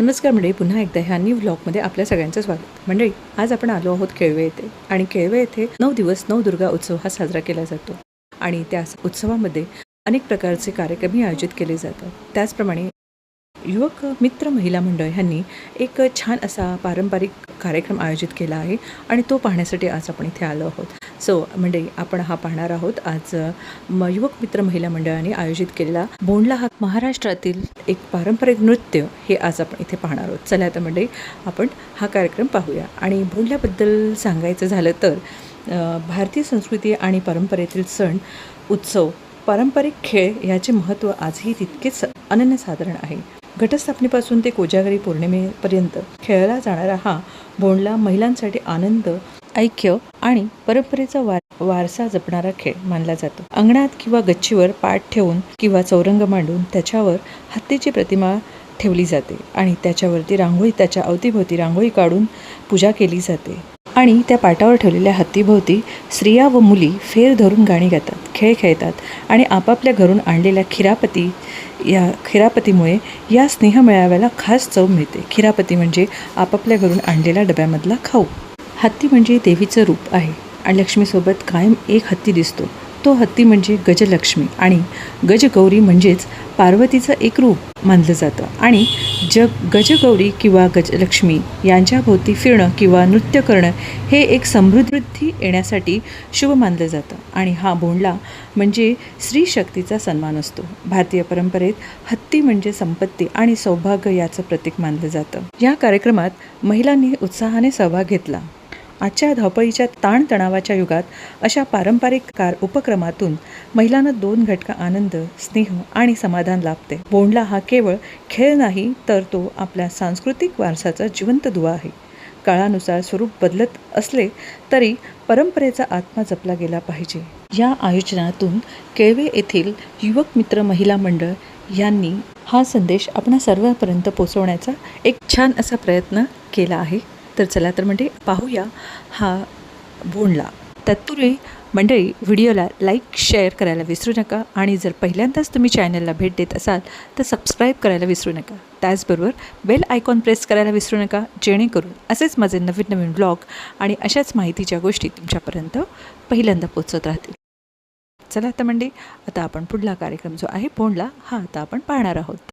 नमस्कार मंडळी पुन्हा एकदा ह्या न्यू व्लॉगमध्ये आपल्या सगळ्यांचं स्वागत. मंडळी आज आपण आलो आहोत केळवे येथे. आणि केळवे येथे नऊ दिवस नऊ दुर्गा उत्सव हा साजरा केला जातो. आणि त्या उत्सवामध्ये अनेक प्रकारचे कार्यक्रमही आयोजित केले जातात. त्याचप्रमाणे युवक मित्र महिला मंडळ ह्यांनी एक छान असा पारंपरिक कार्यक्रम आयोजित केला आहे आणि तो पाहण्यासाठी आज आपण इथे आलो आहोत. सो म्हणजे आपण हा पाहणार आहोत आज म युवक मित्र महिला मंडळाने आयोजित केलेला बोंडला हा महाराष्ट्रातील एक पारंपरिक नृत्य हे आज आपण इथे पाहणार आहोत. चला आता म्हणजे आपण हा कार्यक्रम पाहूया. आणि बोंडल्याबद्दल सांगायचं झालं तर भारतीय संस्कृती आणि परंपरेतील सण उत्सव पारंपरिक खेळ याचे महत्त्व आजही तितकेच अनन्यसाधारण आहे. घटस्थापनेपासून ते कोजागरी पौर्णिमेपर्यंत खेळला जाणारा हा बोंडला महिलांसाठी आनंद ऐक्य आणि परंपरेचा वार वारसा जपणारा खेळ मानला जातो. अंगणात किंवा गच्चीवर पाठ ठेवून किंवा चौरंग मांडून त्याच्यावर हत्तीची प्रतिमा ठेवली जाते आणि त्याच्यावरती रांगोळी त्याच्या अवतीभोवती रांगोळी काढून पूजा केली जाते. आणि त्या पाटावर ठेवलेल्या हत्तीभोवती स्त्रिया व मुली फेर धरून गाणी गातात खेळ खेळतात आणि आपापल्या घरून आणलेल्या खिरापती या खिरापतीमुळे या स्नेह मेळाव्याला खास चव मिळते. खिरापती म्हणजे आपापल्या घरून आणलेल्या डब्यामधला खाऊ. हत्ती म्हणजे देवीचं रूप आहे आणि लक्ष्मीसोबत कायम एक हत्ती दिसतो. तो हत्ती म्हणजे गजलक्ष्मी आणि गजगौरी म्हणजेच पार्वतीचं एक रूप मानलं जातं. आणि जग गजगौरी किंवा गजलक्ष्मी यांच्याभोवती फिरणं किंवा नृत्य करणं हे एक समृद्धी येण्यासाठी शुभ मानलं जातं. आणि हा बोंडला म्हणजे स्त्री शक्तीचा सन्मान असतो. भारतीय परंपरेत हत्ती म्हणजे संपत्ती आणि सौभाग्य याचं प्रतीक मानलं जातं. या कार्यक्रमात महिलांनी उत्साहाने सहभाग घेतला. आजच्या धावपळीच्या ताणतणावाच्या युगात अशा पारंपरिक कार उपक्रमातून महिलांना दोन घटका आनंद स्नेह आणि समाधान लाभते. बोंडला हा केवळ खेळ नाही तर तो आपल्या सांस्कृतिक वारसाचा जिवंत दुवा आहे. काळानुसार स्वरूप बदलत असले तरी परंपरेचा आत्मा जपला गेला पाहिजे. या आयोजनातून केळवे येथील युवक मित्र महिला मंडळ यांनी हा संदेश आपणा सर्वांपर्यंत पोचवण्याचा एक छान असा प्रयत्न केला आहे. तर चला तर म्हणजे पाहूया हा बोंडला. तत्पूर्वी मंडळी व्हिडिओला लाईक शेअर करायला विसरू नका आणि जर पहिल्यांदाच तुम्ही चॅनलला भेट देत असाल तर सबस्क्राईब करायला विसरू नका. त्याचबरोबर बेल आयकॉन प्रेस करायला विसरू नका जेणेकरून असेच माझे नवीन नवीन ब्लॉग आणि अशाच माहितीच्या गोष्टी तुमच्यापर्यंत पहिल्यांदा पोचत राहतील. चला आता मंडळी आता आपण पुढला कार्यक्रम जो आहे बोंडला हा आता आपण पाहणार आहोत.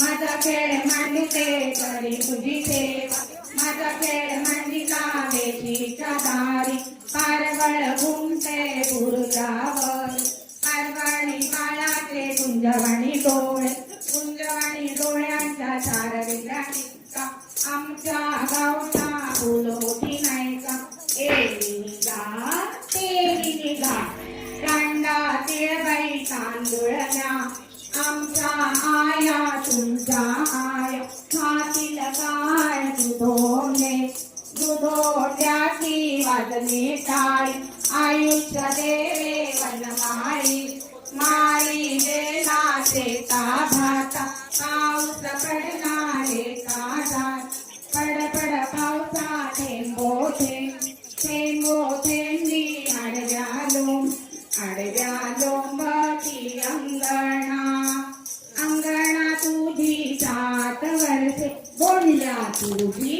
माझा खेळ मांडते करी तुझी सेवा माझा खेळ मांडिला देशीच्या दारी पारवळ घुमते बुरुजावर पारवाणी काळाचे कुंजवाणी डोळे রুটি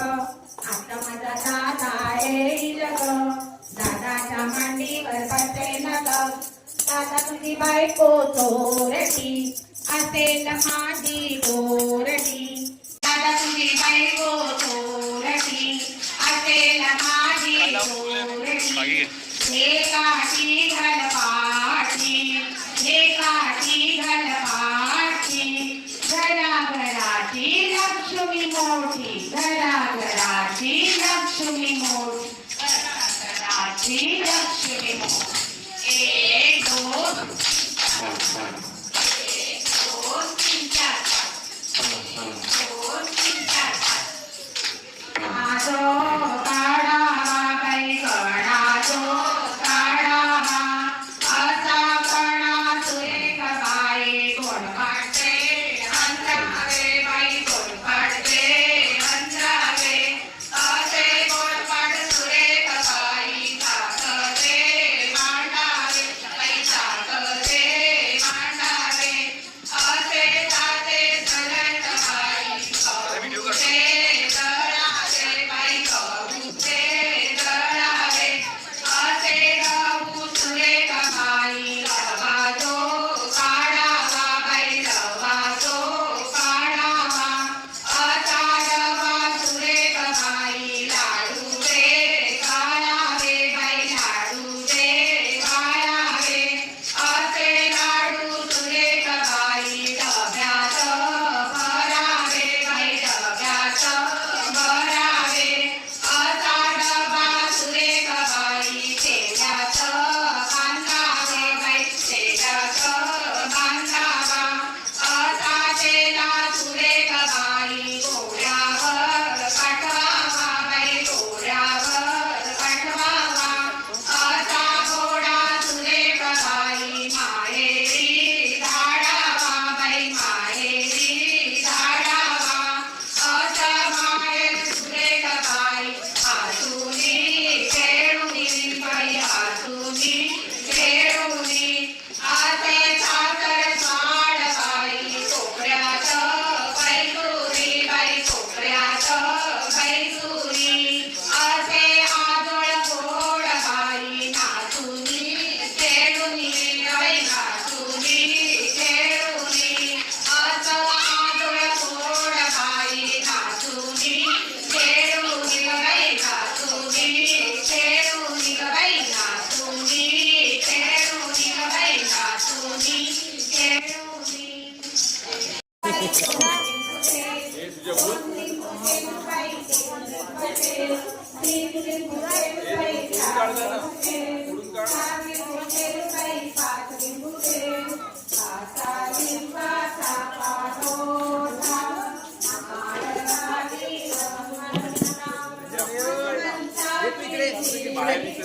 माझी कोरडी. दादा तुझी बायको कोरडी. असेल माझी कोरडी. हे काठी घाल पाठी हे काठी घाल पाठी घराघराची लक्ष्मी मोठी. घराघराची लक्ष्मी मोठी. घराघराची लक्ष्मी मोठी. एक दोन. 啊 Bye.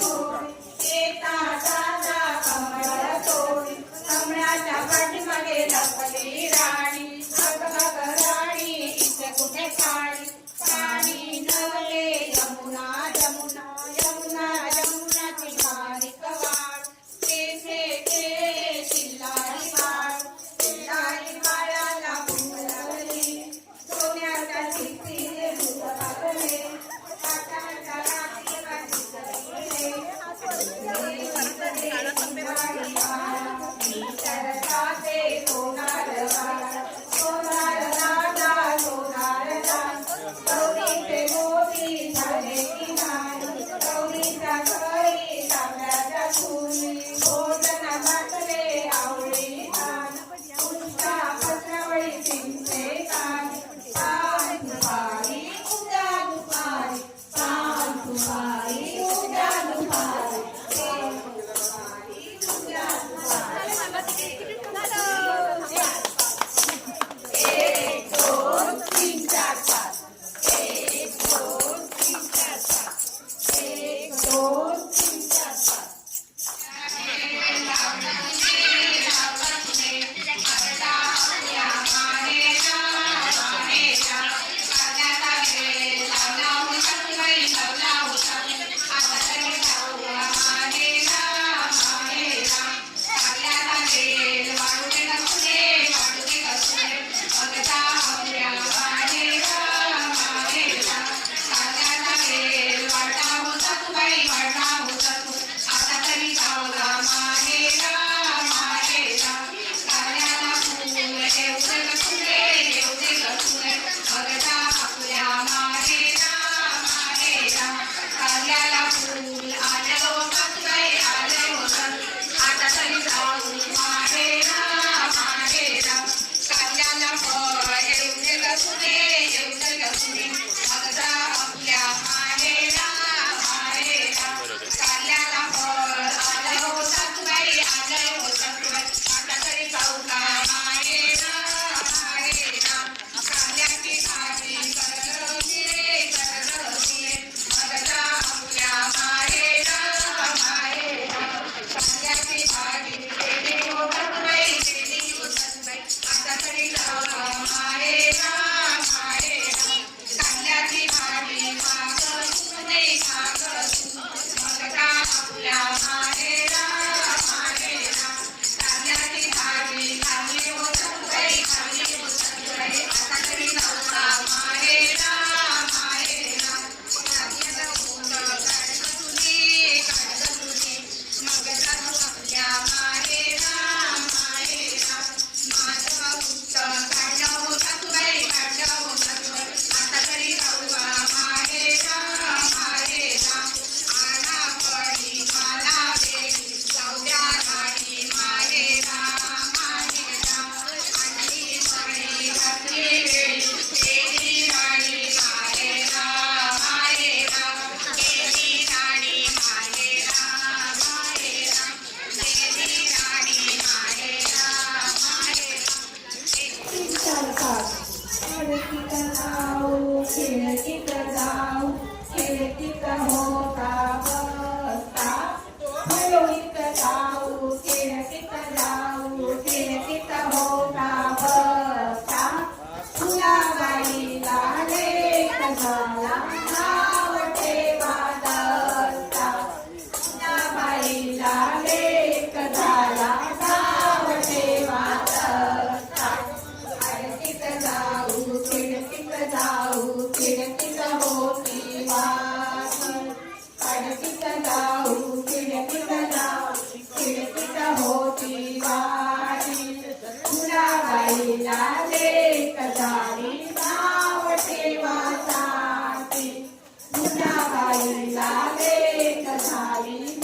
लेक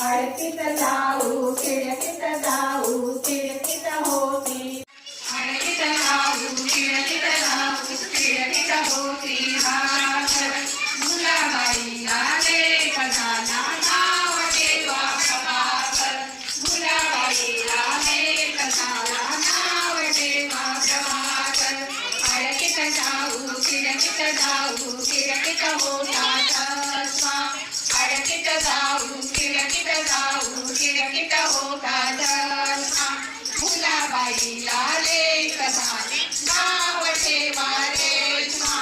झाली जाऊ खिडकीत जाऊ खिडकीत होती. खिडकीत जाऊ खिडकीत जाऊ खिडकीत होती मुलाबाईला लेख झाला नाव ठेवा प्रभाकर. मुलाबाईला लेख झाला नाव ठेवा प्रभाकर. खिडकीत जाऊ खिडकीत जाऊ जाऊ खिडकीत जाऊ खिडकीत होता मुलाबाईला लेख नाव ठेवा रेश्मा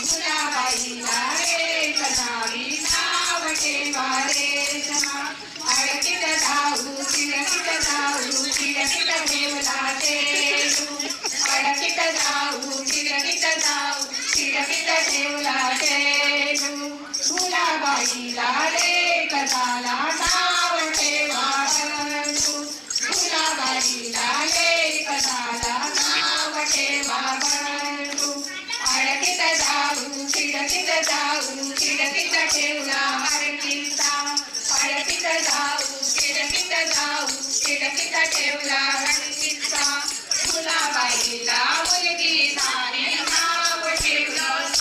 मुलाबाईला लेख नाव ठेवा रेश्मा अडकीत जाऊ खिडकीत जाऊ खिडकीत ठेवला ते अडकीत जाऊ खिडकीत जाऊ खिडकीत ठेवला ठेवू मुलाबाईला लेख झाला नाव ठेवा बंधू फुलाबाईला लेख झाला नाव ठेवा बंधू अडकीत जाऊ खिडकीत जाऊ खिडकीत ठेवला हरकीचा अडकीत जाऊ खिडकीत जाऊ खिडकीत ठेवला हरकीचा फुलाबाईला मुलगी झाली नाव ठेवलं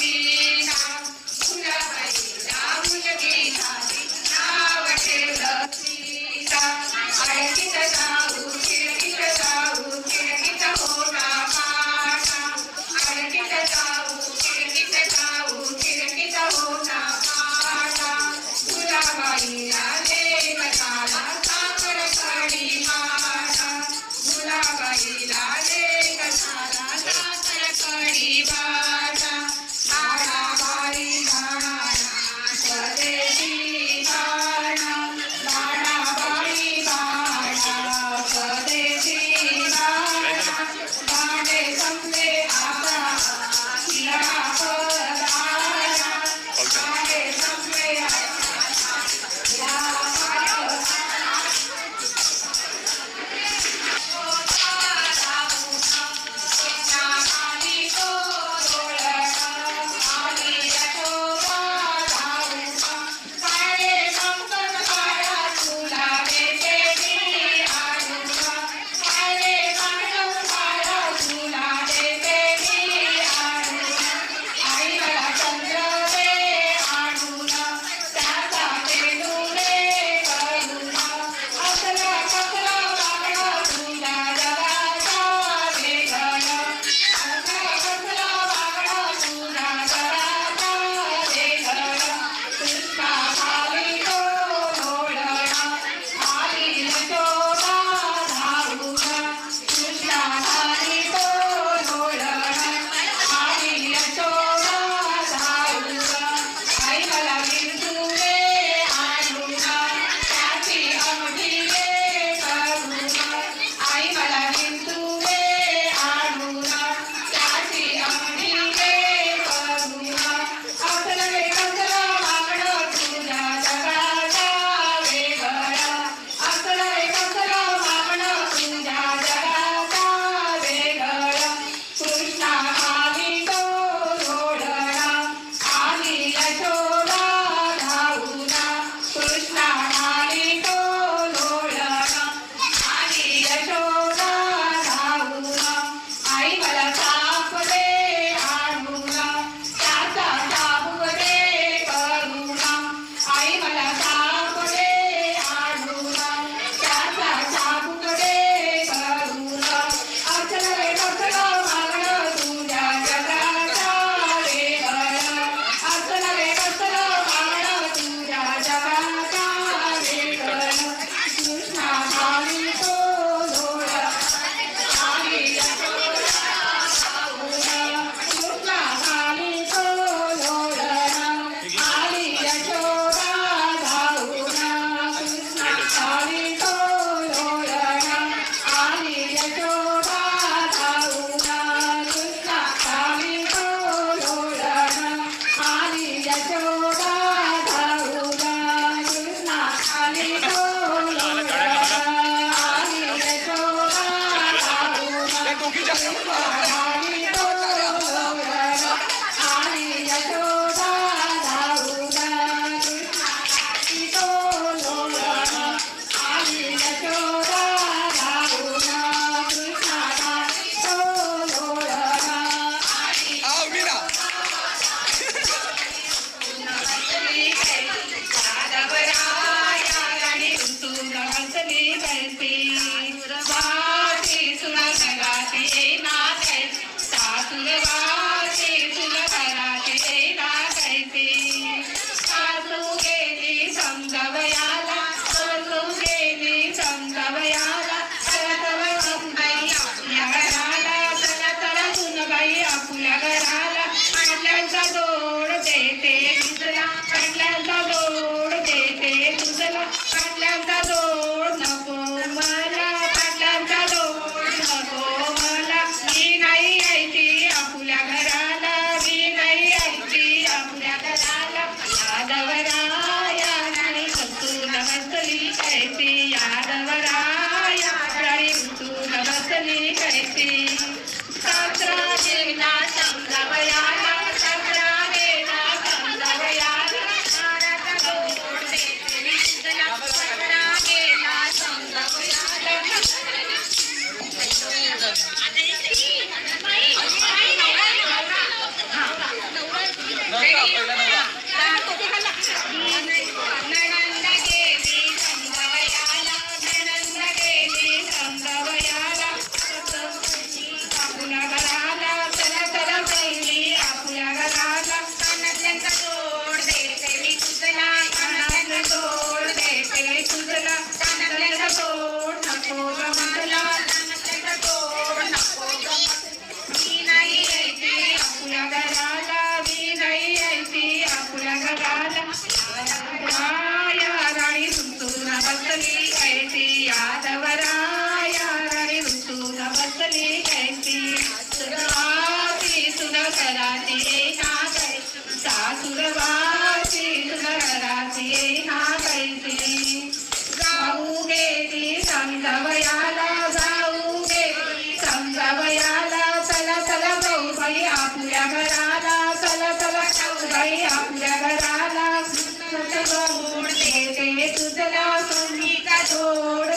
बाई आपल्या घराला सुंदर गोड देते तुझला सोनी का थोड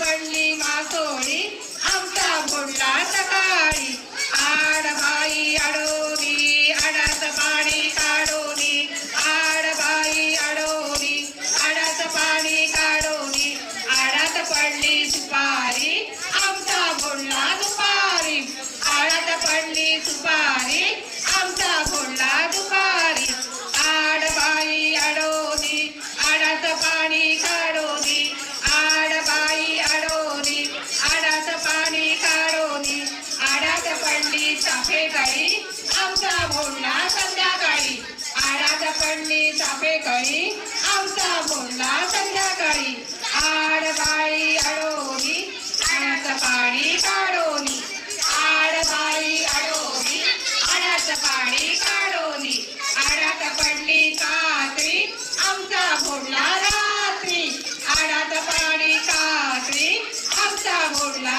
पडली मासोळी आमचा बोलला सकाळी. आडबाई आडो पडली चापे करी आवसा बोलला संध्याकाळी. आड बाई अडोली आण्याचं पाणी काढोनी. आड बाई अडोली आण्याचं पाणी काढोनी. आडात पडली कात्री आमचा बोडला रात्री. आडात पाणी कात्री आमचा बोडला